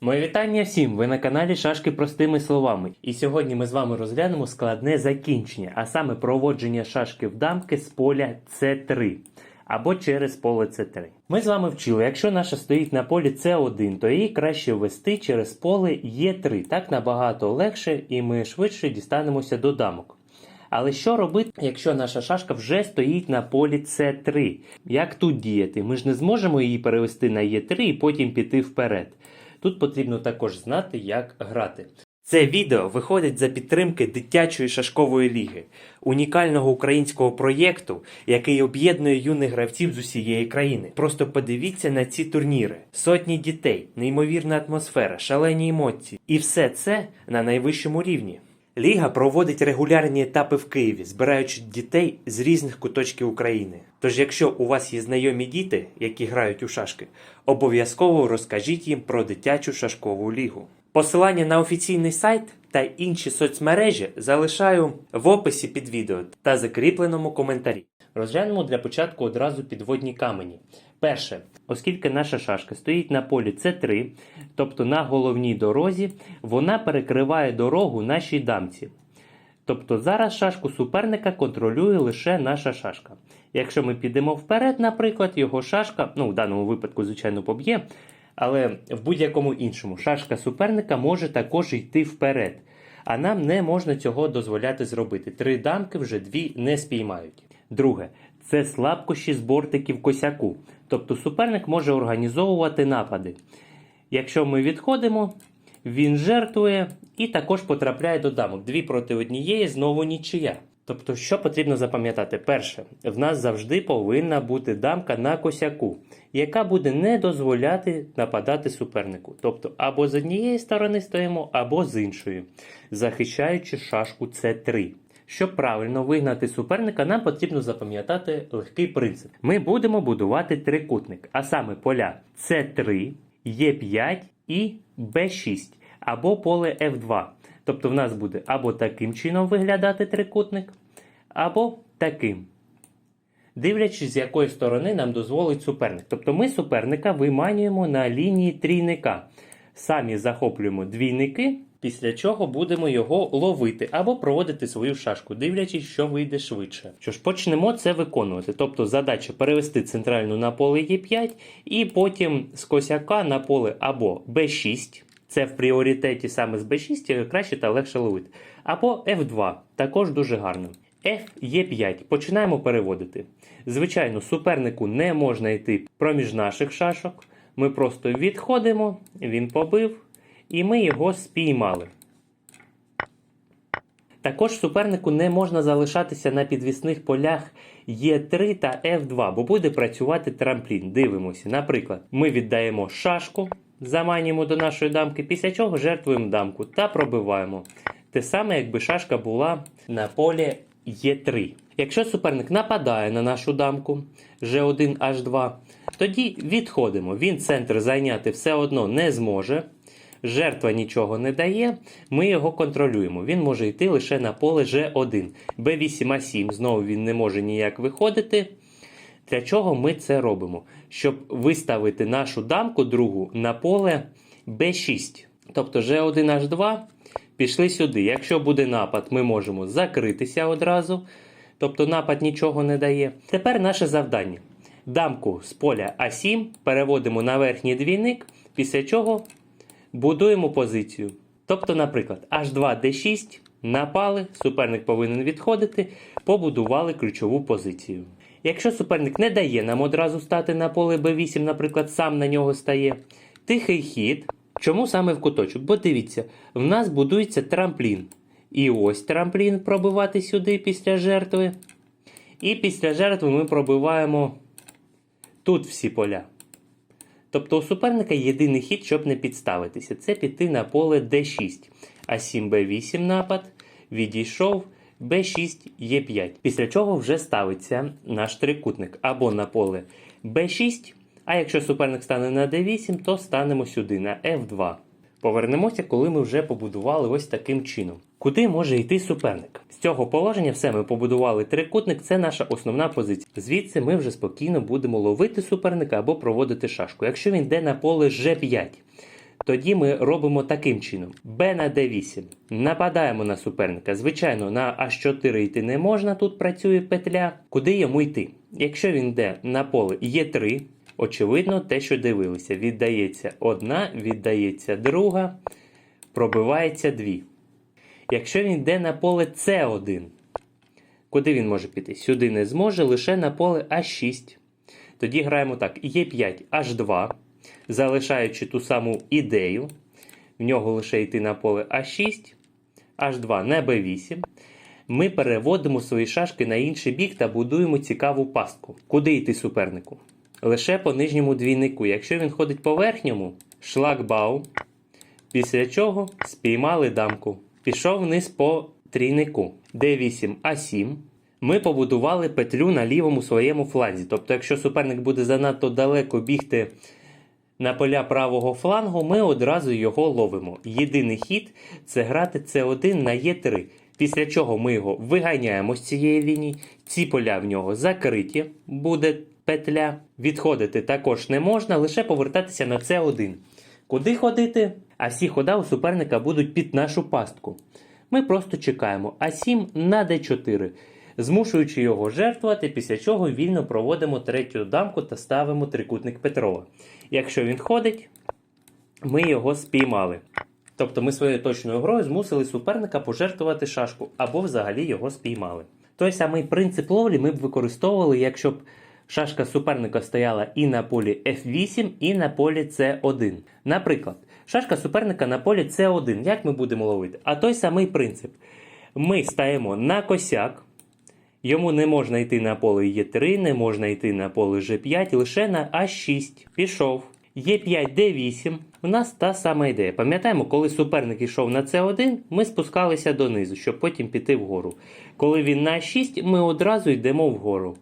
Моє вітання всім! Ви на каналі Шашки простими словами. І сьогодні ми з вами розглянемо складне закінчення, а саме проводження шашки в дамки з поля С3 або через поле С3. Ми з вами вчили, якщо наша стоїть на полі С1, то її краще ввести через поле Е3. Так набагато легше і ми швидше дістанемося до дамок. Але що робити, якщо наша шашка вже стоїть на полі С3? Як тут діяти? Ми ж не зможемо її перевести на Е3 і потім піти вперед. Тут потрібно також знати, як грати. Це відео виходить за підтримки дитячої шашкової ліги, унікального українського проєкту, який об'єднує юних гравців з усієї країни. Просто подивіться на ці турніри: сотні дітей, неймовірна атмосфера, шалені емоції, і все це на найвищому рівні. Ліга проводить регулярні етапи в Києві, збираючи дітей з різних куточків України. Тож, якщо у вас є знайомі діти, які грають у шашки, обов'язково розкажіть їм про дитячу шашкову лігу. Посилання на офіційний сайт та інші соцмережі залишаю в описі під відео та закріпленому коментарі. Розглянемо для початку одразу підводні камені. Перше, оскільки наша шашка стоїть на полі С3, тобто на головній дорозі, вона перекриває дорогу нашій дамці. Тобто зараз шашку суперника контролює лише наша шашка. Якщо ми підемо вперед, наприклад, його шашка, ну в даному випадку, звичайно, поб'є, але в будь-якому іншому шашка суперника може також йти вперед. А нам не можна цього дозволяти зробити. Три дамки вже дві не спіймають. Друге, це слабкощі з бортиків косяку. Тобто суперник може організовувати напади. Якщо ми відходимо, він жертвує і також потрапляє до дамок. Дві проти однієї знову нічия. Тобто, що потрібно запам'ятати? Перше, в нас завжди повинна бути дамка на косяку, яка буде не дозволяти нападати супернику. Тобто, або з однієї сторони стоїмо, або з іншої, захищаючи шашку С3. Щоб правильно вигнати суперника, нам потрібно запам'ятати легкий принцип. Ми будемо будувати трикутник, а саме поля С3, Е5 і Б6 або поле F2. Тобто в нас буде або таким чином виглядати трикутник, або таким. Дивлячись, з якої сторони нам дозволить суперник. Тобто ми суперника виманюємо на лінії трійника. Самі захоплюємо двійники, після чого будемо його ловити або проводити свою шашку, дивлячись, що вийде швидше. Що ж, почнемо це виконувати. Тобто задача перевести центральну на поле Е5 і потім з косяка на поле або Б6. Це в пріоритеті саме з B6 краще та легше ловити. Або F2, також дуже гарно. F Е5. Починаємо переводити. Звичайно, супернику не можна йти проміж наших шашок. Ми просто відходимо, він побив, і ми його спіймали. Також супернику не можна залишатися на підвісних полях Е3 та F2, бо буде працювати трамплін. Дивимося. Наприклад, ми віддаємо шашку, заманюємо до нашої дамки, після чого жертвуємо дамку та пробиваємо. Те саме, якби шашка була на полі Е3. Якщо суперник нападає на нашу дамку G1 H2, тоді відходимо. Він центр зайняти все одно не зможе. Жертва нічого не дає, ми його контролюємо. Він може йти лише на поле G1. B8 А7 знову він не може ніяк виходити. Для чого ми це робимо? Щоб виставити нашу дамку другу на поле B6. Тобто G1 H2 пішли сюди. Якщо буде напад, ми можемо закритися одразу. Тобто напад нічого не дає. Тепер наше завдання. Дамку з поля А7 переводимо на верхній двійник, після чого будуємо позицію. Тобто, наприклад, H2 D6 напали, суперник повинен відходити, побудували ключову позицію. Якщо суперник не дає нам одразу стати на поле B8, наприклад, сам на нього стає, тихий хід. Чому саме в куточок? Бо дивіться, в нас будується трамплін. І ось трамплін пробивати сюди після жертви. І після жертви ми пробиваємо тут всі поля. Тобто у суперника єдиний хід, щоб не підставитися, це піти на поле D6. А7 B8 напад, відійшов, B6 Е5. Після чого вже ставиться наш трикутник або на поле B6, а якщо суперник стане на D8, то станемо сюди на F2. Повернемося, коли ми вже побудували ось таким чином. Куди може йти суперник? З цього положення все ми побудували трикутник, це наша основна позиція. Звідси ми вже спокійно будемо ловити суперника або проводити шашку. Якщо він йде на поле G5, тоді ми робимо таким чином: Б на Д8. Нападаємо на суперника. Звичайно, на H4 йти не можна, тут працює петля. Куди йому йти? Якщо він йде на поле Е3, очевидно, те, що дивилися. Віддається одна, віддається друга, пробивається дві. Якщо він йде на поле С1, куди він може піти? Сюди не зможе, лише на поле А6. Тоді граємо так: Е5, H2, залишаючи ту саму ідею. В нього лише йти на поле А6, H2 на Б8. Ми переводимо свої шашки на інший бік та будуємо цікаву пастку. Куди йти супернику? Лише по нижньому двійнику. Якщо він ходить по верхньому, шлагбаум. Після чого спіймали дамку. Пішов вниз по трійнику. D8 А7. Ми побудували петлю на лівому своєму фланзі. Тобто, якщо суперник буде занадто далеко бігти на поля правого флангу, ми одразу його ловимо. Єдиний хід це грати С1 на Е3. Після чого ми його виганяємо з цієї лінії. Ці поля в нього закриті, буде петля. Відходити також не можна, лише повертатися на С1. Куди ходити? А всі хода у суперника будуть під нашу пастку. Ми просто чекаємо А7 на Д4, змушуючи його жертвувати, після чого вільно проводимо третю дамку та ставимо трикутник Петрова. Якщо він ходить, ми його спіймали. Тобто ми своєю точною грою змусили суперника пожертвувати шашку або взагалі його спіймали. Той самий принцип ловлі ми б використовували, якщо б шашка суперника стояла і на полі F8, і на полі C1. Наприклад, шашка суперника на полі C1. Як ми будемо ловити? А той самий принцип. Ми стаємо на косяк. Йому не можна йти на поле Е3, не можна йти на поле G5, лише на А6. Пішов. Е5, Д8. У нас та сама ідея. Пам'ятаємо, коли суперник йшов на С1, ми спускалися донизу, щоб потім піти вгору. Коли він на А6, ми одразу йдемо вгору.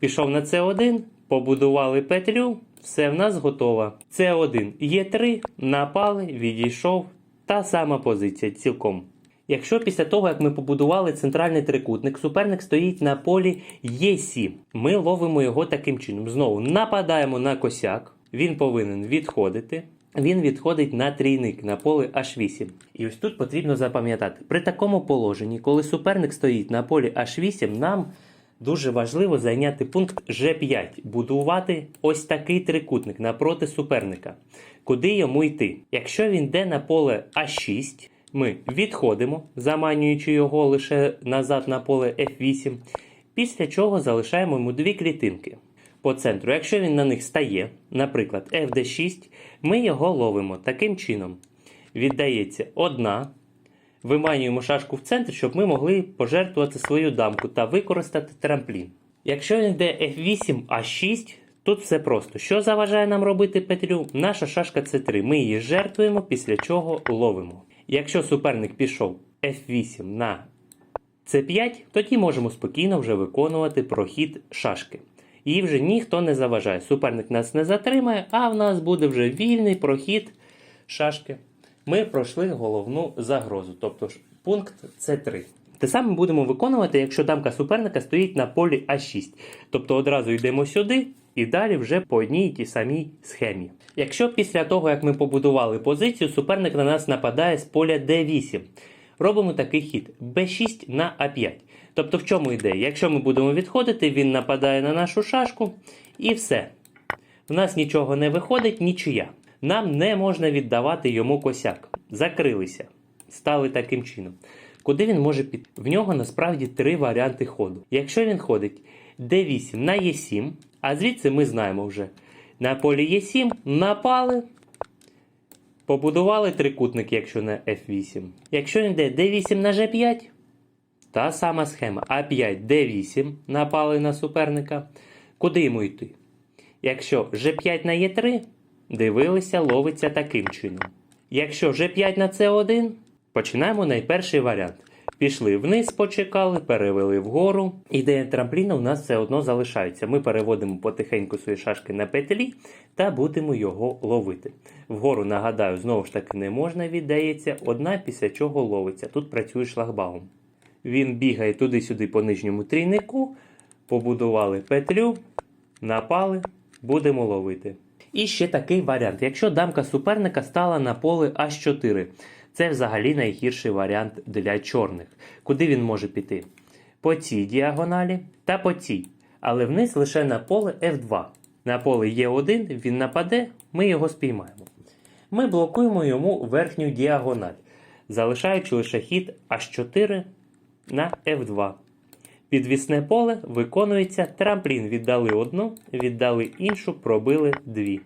Пішов на С1, побудували петлю, все в нас готово. С1 Е3, напали, відійшов. Та сама позиція цілком. Якщо після того, як ми побудували центральний трикутник, суперник стоїть на полі Е7, ми ловимо його таким чином. Знову нападаємо на косяк, він повинен відходити. Він відходить на трійник на поле H8. І ось тут потрібно запам'ятати: при такому положенні, коли суперник стоїть на полі H8, нам дуже важливо зайняти пункт G5, будувати ось такий трикутник напроти суперника. Куди йому йти? Якщо він йде на поле А6, ми відходимо, заманюючи його лише назад на поле F8, після чого залишаємо йому дві клітинки по центру. Якщо він на них стає, наприклад, FD6, ми його ловимо таким чином. Віддається одна. Виманюємо шашку в центр, щоб ми могли пожертвувати свою дамку та використати трамплін. Якщо він йде F8 А6, тут все просто. Що заважає нам робити петлю? Наша шашка С3. Ми її жертвуємо, після чого ловимо. Якщо суперник пішов F8 на С5, тоді можемо спокійно вже виконувати прохід шашки. Її вже ніхто не заважає. Суперник нас не затримає, а в нас буде вже вільний прохід шашки. Ми пройшли головну загрозу, тобто пункт С3. Те саме будемо виконувати, якщо дамка суперника стоїть на полі А6. Тобто одразу йдемо сюди і далі вже по одній і тій самій схемі. Якщо після того, як ми побудували позицію, суперник на нас нападає з поля D8, робимо такий хід B6 на А5. Тобто в чому ідея? Якщо ми будемо відходити, він нападає на нашу шашку і все. В нас нічого не виходить, нічия. Нам не можна віддавати йому косяк. Закрилися. Стали таким чином. Куди він може піти? В нього насправді три варіанти ходу. Якщо він ходить D8 на Е7, а звідси ми знаємо вже. На полі Е7 напали, побудували трикутник, якщо на F8. Якщо йде D8 на G5, та сама схема. А5, Д8 напали на суперника. Куди йому йти? Якщо G5 на Е3, дивилися, ловиться таким чином. Якщо G5 на С1, починаємо найперший варіант. Пішли вниз, почекали, перевели вгору. Ідея трампліна у нас все одно залишається. Ми переводимо потихеньку свої шашки на петлі та будемо його ловити. Вгору, нагадаю, знову ж таки не можна, віддається, одна після чого ловиться. Тут працює шлагбаум. Він бігає туди-сюди по нижньому трійнику, побудували петлю, напали, будемо ловити. І ще такий варіант. Якщо дамка суперника стала на поле H4, це взагалі найгірший варіант для чорних. Куди він може піти? По цій діагоналі та по цій. Але вниз лише на поле F2. На поле Е1 він нападе, ми його спіймаємо. Ми блокуємо йому верхню діагональ, залишаючи лише хід H4 на F2. Підвісне поле виконується трамплін. Віддали одну, віддали іншу, пробили дві.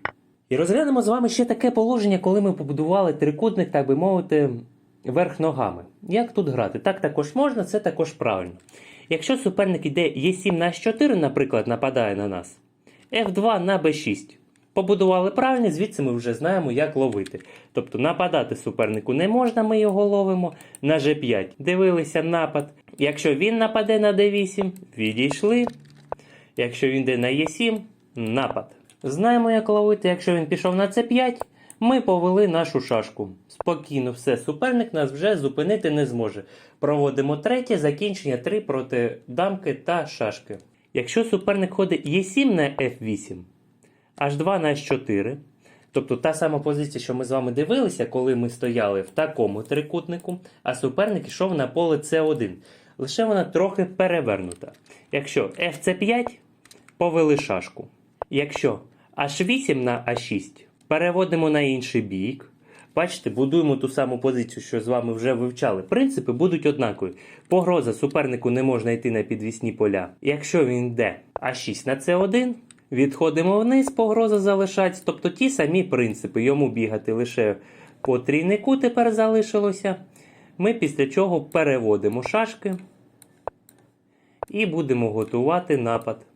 І розглянемо з вами ще таке положення, коли ми побудували трикутник, так би мовити, верх ногами. Як тут грати? Так також можна, це також правильно. Якщо суперник іде Е7 на H4, наприклад, нападає на нас, F2 на B6. Побудували правильно, звідси ми вже знаємо, як ловити. Тобто нападати супернику не можна, ми його ловимо. На G5 дивилися напад. Якщо він нападе на D8, відійшли. Якщо він йде на Е7, напад. Знаємо, як ловити. Якщо він пішов на С5, ми повели нашу шашку. Спокійно, все, суперник нас вже зупинити не зможе. Проводимо третє закінчення 3 проти дамки та шашки. Якщо суперник ходить Е7 на F8, H2 на H4, тобто та сама позиція, що ми з вами дивилися, коли ми стояли в такому трикутнику, а суперник йшов на поле С1. Лише вона трохи перевернута. Якщо FC5, повели шашку. Якщо H8 на А6 переводимо на інший бік. Бачите, будуємо ту саму позицію, що з вами вже вивчали. Принципи будуть однакові. Погроза супернику не можна йти на підвісні поля. Якщо він йде А6 на С1, відходимо вниз, погроза залишається. Тобто ті самі принципи. Йому бігати лише по трійнику тепер залишилося. Ми після чого переводимо шашки і будемо готувати напад.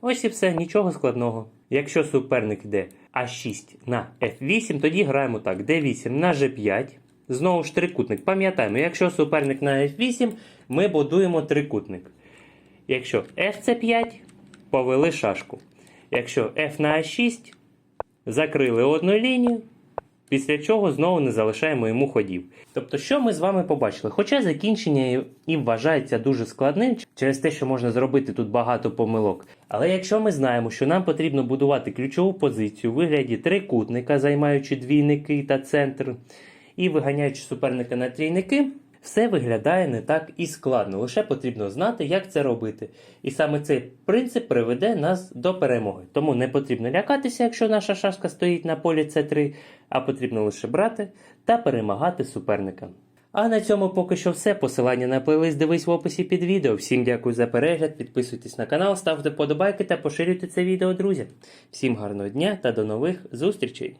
Ось і все, нічого складного. Якщо суперник йде А6 на F8, тоді граємо так: D8 на G5. Знову ж трикутник. Пам'ятаємо, якщо суперник на F8, ми будуємо трикутник. Якщо FC5, повели шашку. Якщо F на А6, закрили одну лінію. Після чого знову не залишаємо йому ходів. Тобто, що ми з вами побачили? Хоча закінчення і вважається дуже складним через те, що можна зробити тут багато помилок. Але якщо ми знаємо, що нам потрібно будувати ключову позицію у вигляді трикутника, займаючи двійники та центр, і виганяючи суперника на трійники, все виглядає не так і складно. Лише потрібно знати, як це робити. І саме цей принцип приведе нас до перемоги. Тому не потрібно лякатися, якщо наша шашка стоїть на полі С3, а потрібно лише брати та перемагати суперника. А на цьому поки що все. Посилання на плейлист дивись в описі під відео. Всім дякую за перегляд, підписуйтесь на канал, ставте подобайки та поширюйте це відео друзям. Всім гарного дня та до нових зустрічей!